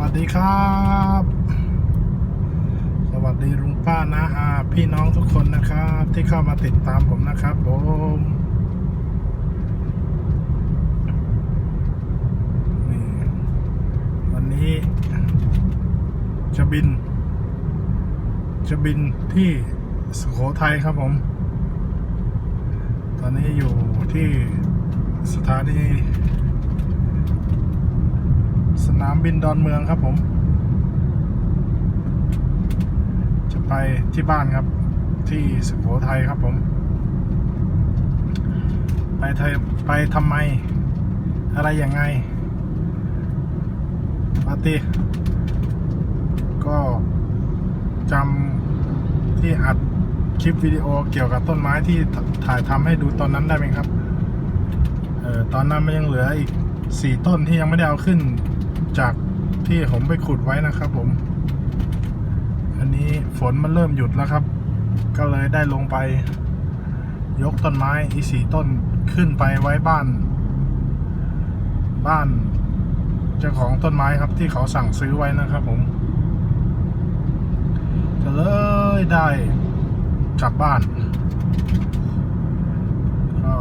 วัสดีครับ สวัสดีลุงป้านะอาพี่น้องทุกคนนะครับ ที่เข้ามาติดตามผมนะครับ ผมวันนี้ จะบิน จะบินที่สุโขทัยครับผม ตอนนี้อยู่ที่สถานี นามบินดอนเมืองครับผม จะไปที่บ้านครับ ที่สุโขทัยครับผม ไปไทยไปทำไม อะไรยังไงปาร์ตี้ก็จำที่อัดคลิปวิดีโอเกี่ยวกับต้นไม้ที่ถ่ายทำให้ดูตอนนั้นได้ไหมครับ เออตอนนั้นมันยังเหลืออีกสี่ต้นที่ยังไม่ได้เอาขึ้น จากที่ผมไปขุดไว้นะครับผม อันนี้ฝนมันเริ่มหยุดแล้วครับ ก็เลยได้ลงไป ยกต้นไม้อีสี่ต้นขึ้นไปไว้บ้าน บ้านเจ้าของต้นไม้ครับที่เขาสั่งซื้อไว้นะครับผมก็เลยได้กลับบ้านก็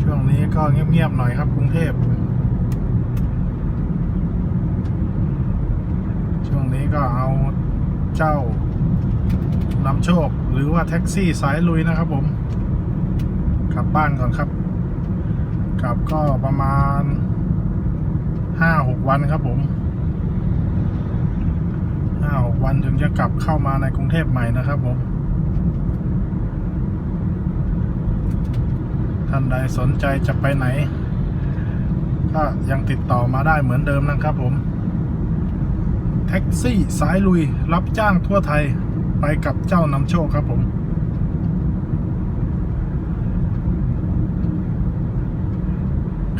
ช่วงนี้ก็เงียบๆหน่อยครับกรุงเทพ ช่วงนี้ ก็เอาเจ้านำโชค หรือว่าแท็กซี่สายลุยนะครับผมกลับบ้านก่อนครับกลับก็ประมาณห้าหกวันครับผมห้าหกวันถึงจะกลับเข้ามาในกรุงเทพใหม่นะครับผมท่านใดสนใจจะไปไหน ก็ยังติดต่อมาได้เหมือนเดิมนะครับผม ท็กซี่สายลุยรับจ้างทั่วไทยไปกับเจ้านำโชคครับผม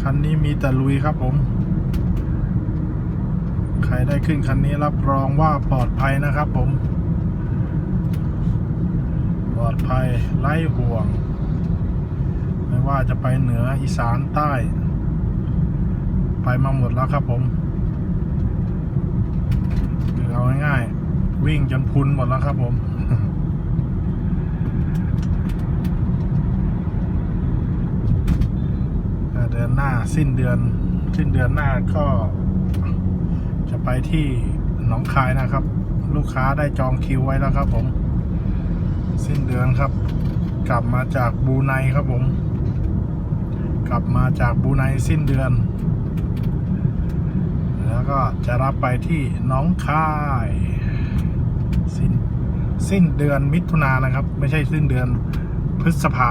คันนี้มีแต่ลุยครับผม ใครได้ขึ้นคันนี้รับรองว่าปลอดภัยนะครับผม ปลอดภัยไร้ห่วง ไม่ว่าจะไปเหนืออีสานใต้ ไปมาหมดแล้วครับผมคือเอาง่ายๆ วิ่งจนพุนหมดแล้วครับผมเดือนหน้าสิ้นเดือน สิ้นเดือนหน้าก็ จะไปที่หนองคายนะครับ ลูกค้าได้จองคิวไว้แล้วครับ ผม สิ้นเดือนครับ กลับมาจากบูไนครับผม กลับมาจากบูไนสิ้นเดือนแล้วก็จะรับไปที่หน้องคาย สิ้นสิ้นเดือนมิถุนายนนะครับ ไม่ใช่สิ้นเดือนพฤษภา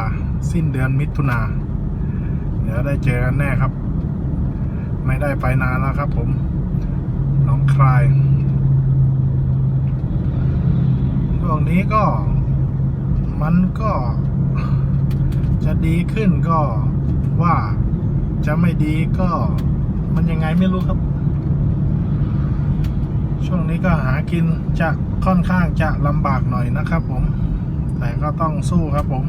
สิ้นเดือนมิถุนาเดี๋ยวได้เจอกันแน่ครับ ไม่ได้ไปนานแล้วครับ ผมน้องคลายช่วงนี้ก็ มันก็จะดีขึ้นก็ว่าจะไม่ดีก็ มันยังไงไม่รู้ครับ ช่วงนี้ก็หากินจะค่อนข้างจะลำบากหน่อยนะครับผม แต่ก็ต้องสู้ครับผม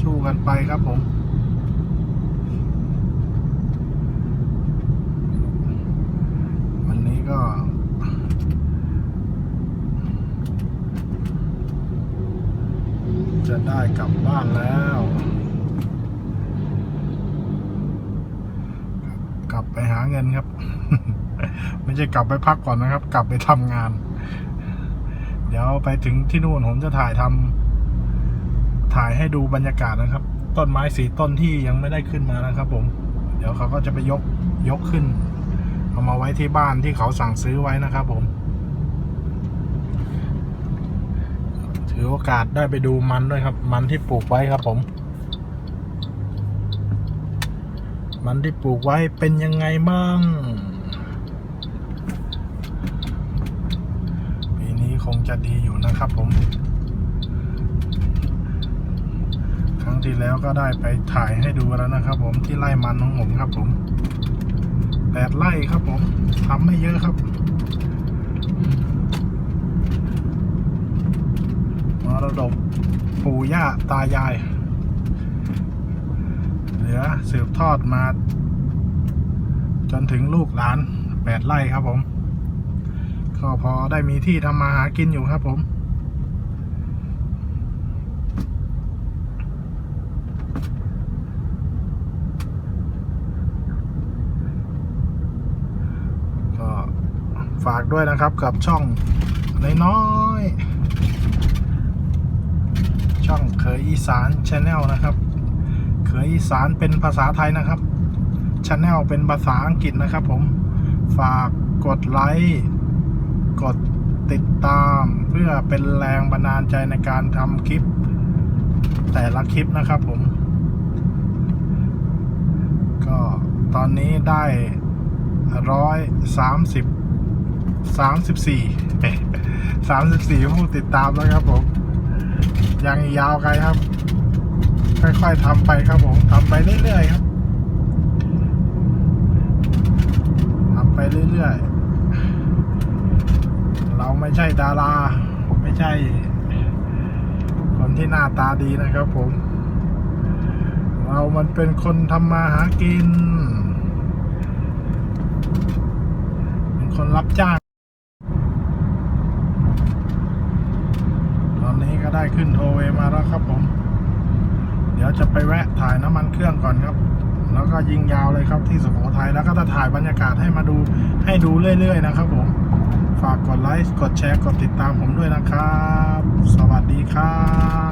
สู้กันไปครับผม วันนี้ก็ จะได้กลับบ้านแล้ว กลับไปหาเงินครับ ไม่ใช่กลับไปพักก่อนนะครับ กลับไปทำงาน เดี๋ยวไปถึงที่นู่นผมจะถ่ายทำถ่ายให้ดูบรรยากาศนะครับ ต้นไม้สีต้นที่ยังไม่ได้ขึ้นมานะครับ ผม เดี๋ยวเขาก็จะไปยกยกขึ้น เอามาไว้ที่บ้านที่เขาสั่งซื้อไว้นะครับ ผม ถือโอกาสได้ไปดูมันด้วยครับ มันที่ปลูกไว้ครับ ผมมันที่ปลูกไว้เป็นยังไงบ้าง ปีนี้ คงจะดีอยู่นะครับผม ครั้งที่แล้วก็ได้ไปถ่ายให้ดูแล้วนะครับ ผมที่ไร่มันของผมครับ ผมแปดไร่ครับผมทำไม่เยอะครับมรดกปู่ย่าตายาย เหลือสืบทอดมา จนถึงลูกหลานแปดไร่ครับผม ก็พอได้มีที่ทำมาหากินอยู่ครับผมก็ฝากด้วยนะครับกับช่องน้อยๆช่องเคยอีสานชาแนลนะครับ เคยอีสานเป็นภาษาไทยนะครับชาแนลเป็นภาษาอังกฤษนะครับผม ฝากกดไลค์ กดติดตามเพื่อเป็นแรงบันดาลใจในการทำคลิป แต่ละคลิปนะครับผม ก็ตอนนี้ได้ร้อยสามสิบสามสิบสี่สามสิบสี่ผู้ติดตามแล้วครับผม ยังยาวไกลครับ ค่อยๆทำไปครับผมทำไปเรื่อยๆครับ ทำไปเรื่อยๆ ไม่ใช่ดารา ไม่ใช่ คนที่หน้าตาดีนะครับผม เรามันเป็นคนทำมาหากิน เป็นคนรับจ้าง ตอนนี้ก็ได้ขึ้นโทเวมาแล้วครับผม เดี๋ยวจะไปแวะถ่ายน้ำมันเครื่องก่อนครับแล้วก็ยิงยาวเลยครับที่สุโขทัยแล้วก็จะถ่ายบรรยากาศให้มาดูให้ดูเรื่อย ๆ นะครับผม ฝากกดไลค์ กดแชร์ กดติดตามผมด้วยนะครับ สวัสดีครับ